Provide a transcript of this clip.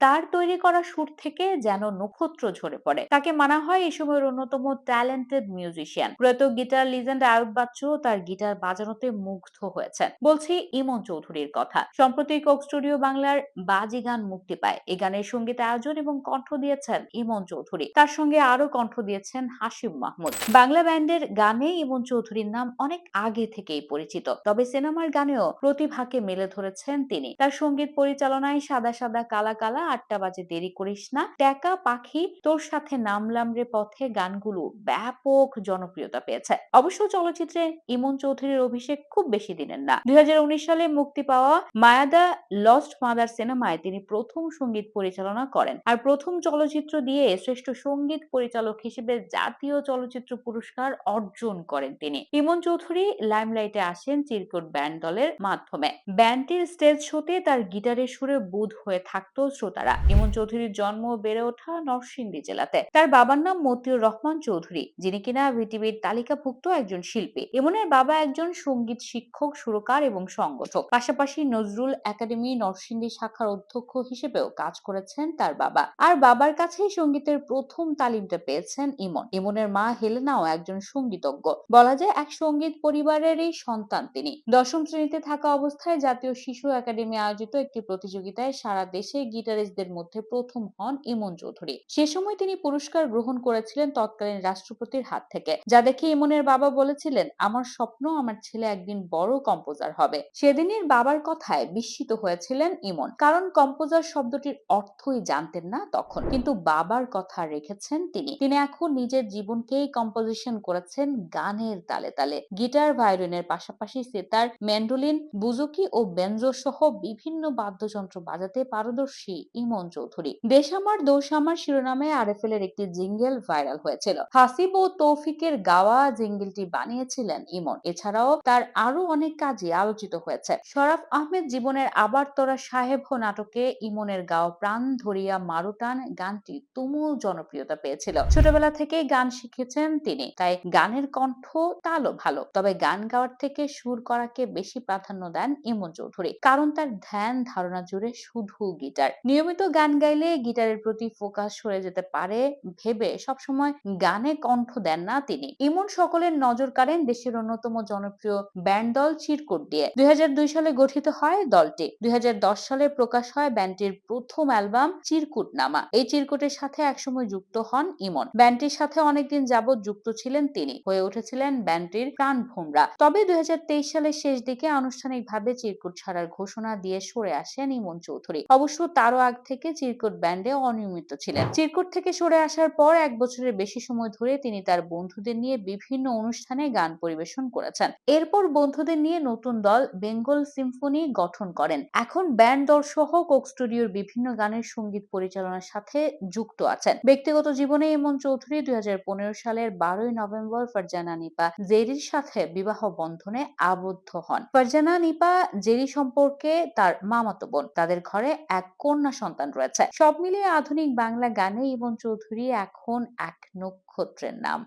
তার তৈরি করা সুর থেকে যেন নক্ষত্র ঝরে পড়ে। তাকে মানা হয় এই সময়ের অন্যতম ট্যালেন্টেড মিউজিশিয়ান প্রয়াত গিটার লিজেন্ড আয়ুব বাচ্চু তার গিটার বাজানোতে মুগ্ধ হয়েছেন। বলছি ইমন চৌধুরীর কথা। সম্প্রতি কোক স্টুডিও বাংলার বাজি গান মুক্তি পায়। এই গানের সংগীত আয়োজন এবং কণ্ঠ দিয়েছেন ইমন চৌধুরী। তার সঙ্গে আরও কণ্ঠ দিয়েছেন হাসিম মাহমুদ। বাংলা ব্যান্ডের গানে ইমন চৌধুরীর নাম অনেক আগে থেকেই পরিচিত। তবে সিনেমার গানেও প্রতিভাকে মেলে ধরেছেন তিনি। তার সংগীত পরিচালনায় সাদা সাদা কালা কালা আটটা বাজে, দেরি করিস না। টেকা পাখি তোর সাথে নামলাম রে পথে, গানগুলো ব্যাপক জনপ্রিয়তা পেয়েছে। অবশ্য চলচ্চিত্রে ইমন চৌধুরীর অভিষেক খুব বেশি দিনের না। দুই সালে মুক্তি পাওয়া মায়াদা লস্ট মাদার সিনেমায় তিনি প্রথম সংগীত পরিচালনা করেন। আর প্রথম চলচ্চিত্র দিয়ে শ্রেষ্ঠ সংগীত পরিচালক হিসেবে জাতীয় চলচ্চিত্র পুরস্কার অর্জন করেন তিনি। ইমন চৌধুরী লাইমলাইটে আসেন চিরকুট ব্যান্ড দলের মাধ্যমে। ব্যান্ডটির স্টেজ শোতে তার গিটারের সুরে বুধ হয়ে থাকতো শ্রোতারা ইমন চৌধুরীর জন্ম বেড়ে ওঠা নরসিংদী জেলাতে। তার বাবার নাম মতিউর রহমান চৌধুরী, যিনি কিনা ভিটিভির তালিকাভুক্ত একজন শিল্পী। ইমনের বাবা একজন সংগীত শিক্ষক, সুরকার এবং সংগঠক। পাশাপাশি নজরুল একাডেমি নরসিংদী শাখার অধ্যক্ষ হিসেবেও কাজ করেছেন তার বাবা। আর বাবার কাছেই সঙ্গীতের প্রথম তালিমটা পেয়েছেন ইমন। ইমনের মা হেলেনাও একজন সঙ্গীতজ্ঞ। বলা যায় এক সংগীত পরিবারেরই সন্তান তিনি। দশম শ্রেণীতে থাকা অবস্থায় জাতীয় শিশু একাডেমি আয়োজিত একটি প্রতিযোগিতায় সারা দেশে গিটারিস্টদের মধ্যে প্রথম হন ইমন চৌধুরী। সে সময় তিনি পুরস্কার গ্রহণ করেছিলেন তৎকালীন রাষ্ট্রপতির হাত থেকে। যা দেখে ইমনের বাবা বলেছিলেন, আমার স্বপ্ন আমার ছেলে একদিন বড় কম্পোজার হবে। সেদিনের বাবার কথায় বিস্মিত হয়েছিলেন ইমন, কারণ কম্পোজার শব্দটির অর্থই জানতেন না তখন, কিন্তু বাবার কথা রেখেছেন তিনি। তিনি এখন নিজের জীবনকেই কম্পোজিশন করেছেন গানের তালে তালে। গিটার, ভায়োলিনের পাশাপাশি সেতার, ম্যান্ডোলিন, বুজুকি ও বেঞ্জো সহ বিভিন্ন বাদ্যযন্ত্র বাজাতে পারদর্শী ইমন চৌধুরী দেশ আমার, দোষ আমার শিরোনামে আরএফএল এর একটি জিঙ্গেল ভাইরাল হয়েছিল। হাসিব ও তৌফিকের গাওয়া জিঙ্গেলটি বানিয়েছিলেন ইমন। এছাড়াও তার আরও অনেক কাজই আলোচিত হয়েছে। শরাফ আহমেদ জীবনের আবার তোরা সাহেব নাটকে ইমনের গাওয়া প্রাণ ধরিয়া মারুটান গানটি তুমুল জনপ্রিয়তা পেয়েছিল। ছোটবেলা থেকেই গান শিখেছেন তিনি, তাই গানের কণ্ঠ তালও ভালো। তবে গান গাওয়ার থেকে সুর করাকে বেশি প্রাধান্য দেন ইমন চৌধুরী কারণ তার ধ্যান ধারণা জুড়ে শুধু গিটার। নিয়মিত গান গাইলে গিটারের প্রতি ফোকাস সরে যেতে পারে ভেবে সবসময় গানে কণ্ঠ দেন না তিনি। ইমন সকলের নজর কাড়েন দেশের অন্যতম জনপ্রিয় ব্যান্ড দল চিরকুট দিয়ে। দুই সালে গঠিত হয় দলটি। দুই হাজার দশ সালে প্রকাশ হয় ব্যান্ডটির প্রথম অ্যালবাম চিরকুট নামা এই চিরকুটের সাথে একসময় যুক্ত হন ইমন। ব্যান্ডটির সাথে অনেকদিন যাবৎ যুক্ত ছিলেন তিনি। হয়ে উঠেছিলেন ব্যান্ডটির প্রাণ ভোমরা। তবে দুই হাজার তেইশ সালের শেষ দিকে আনুষ্ঠানিকভাবে চিরকুট ছাড়ার ঘোষণা দিয়ে সরে আসেন ইমন চৌধুরী। অবশ্য তারও আগ থেকে চিরকুট ব্যান্ডে অনিয়মিত ছিলেন। চিরকুট থেকে সরে আসার পর এক বছরের বেশি সময় ধরে তিনি তার বন্ধুদের নিয়ে বিভিন্ন অনুষ্ঠানে গান পরিবেশন করেছেন। এরপর বন্ধুদের নিয়ে নতুন দল বেঙ্গল সিম্ফনি গঠন করেন। এখন ব্যান্ড দল সহ কোক স্টুডিওর বিভিন্ন গানের সংগীত পরিচালনার সাথে যুক্ত আছেন। ব্যক্তিগত জীবনে এমন চৌধুরী দুই হাজার পনেরো সালের বারোই নভেম্বর ফারজানা নিপা, জেরির সাথে বিবাহ বন্ধনে আবদ্ধ হন। ফারজানা নিপা, জেরি সম্পর্কে তার মামাতো বোন। তাদের ঘরে এক কন্যা সন্তান রয়েছে। সব মিলিয়ে আধুনিক বাংলা গানে এবং চৌধুরী এখন এক নক্ষত্রের নাম।